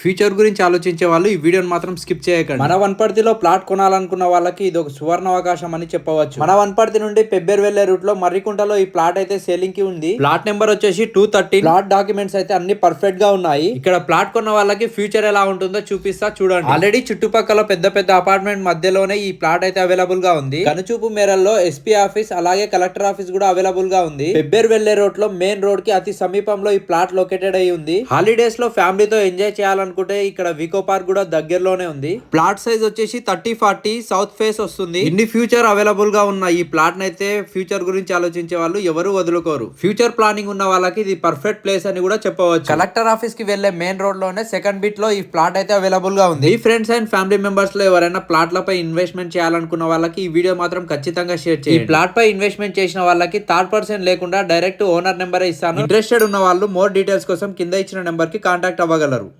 Future గురించి ఆలోచించే వాళ్ళు ఈ వీడియోని మాత్రం స్కిప్ చేయకండి. మన వనపర్తిలో ప్లాట్ కొనాలనుకున్న వాళ్ళకి ఇది ఒక సువర్ణ అవకాశం అని చెప్పవచ్చు. మన వనపర్తి నుండి పెబ్బేరు వెళ్ళే రూట్లో మర్రికుంటలో ఈ ప్లాట్ అయితే సేలింగ్కి ఉంది. ప్లాట్ నెంబర్ వచ్చేసి టూ థర్టీ ప్లాట్ డాక్యుమెంట్స్ అయితే అన్ని పర్ఫెక్ట్గా ఉన్నాయి. ఇక్కడ ప్లాట్ కొన్న వాళ్ళకి ఫ్యూచర్ ఎలా ఉంటుందో చూపిస్తా చూడండి. ఆల్రెడీ చుట్టుపక్కల పెద్ద పెద్ద అపార్ట్మెంట్ మధ్యలోనే ఈ ప్లాట్ అయితే అవైలబుల్గా ఉంది. కనుచూపు మేరల్లో ఎస్పీ ఆఫీస్ అలాగే కలెక్టర్ ఆఫీస్ కూడా అవైలబుల్గా ఉంది. పెబ్బేరు వెళ్ళే రోడ్లో మెయిన్ రోడ్కి అతి సమీపంలో ఈ ప్లాట్ లొకేటెడ్ అయి ఉంది. హాలిడేస్లో ఫ్యామిలీతో ఎంజాయ్ చేయాలనుకుంటే ఇక్కడ వికో పార్క్ కూడా దగ్గరలోనే ఉంది. ప్లాట్ సైజ్ వచ్చేసి థర్టీ ఫార్టీ సౌత్ ఫేస్ వస్తుంది. ఇన్ని ఫ్యూచర్ అవైలబుల్గా ఉన్న ఈ ప్లాట్ అయితే ఫ్యూచర్ గురించి ఆలోచించే వాళ్ళు ఎవరు వదులుకోరు. ఫ్యూచర్ ప్లానింగ్ ఉన్న వాళ్ళకి ఇది పర్ఫెక్ట్ ప్లేస్ అని కూడా చెప్పవచ్చు. కలెక్టర్ ఆఫీస్కి వెళ్ళే మెయిన్ రోడ్లోనే సెకండ్ బిట్లో ఈ ప్లాట్ అయితే అవైలబుల్గా ఉంది. ఈ ఫ్రెండ్స్ అండ్ ఫ్యామిలీ మెంబర్స్లో ఎవరైనా ప్లాట్లపై ఇన్వెస్ట్మెంట్ చేయాలనుకున్న వాళ్ళకి ఈ వీడియో మాత్రం ఖచ్చితంగా షేర్ చేయండి. ఈ ప్లాట్ పై ఇన్వెస్ట్మెంట్ చేసిన వాళ్ళకి థర్డ్ పర్సన్ లేకుండా డైరెక్ట్ ఓనర్ నెంబర్ ఇస్తాను. ఇంట్రెస్టెడ్ ఉన్న వాళ్ళు మోర్ డీటెయిల్స్ కోసం కింద ఇచ్చిన నెంబర్కి కాంటాక్ట్ అవ్వగలరు.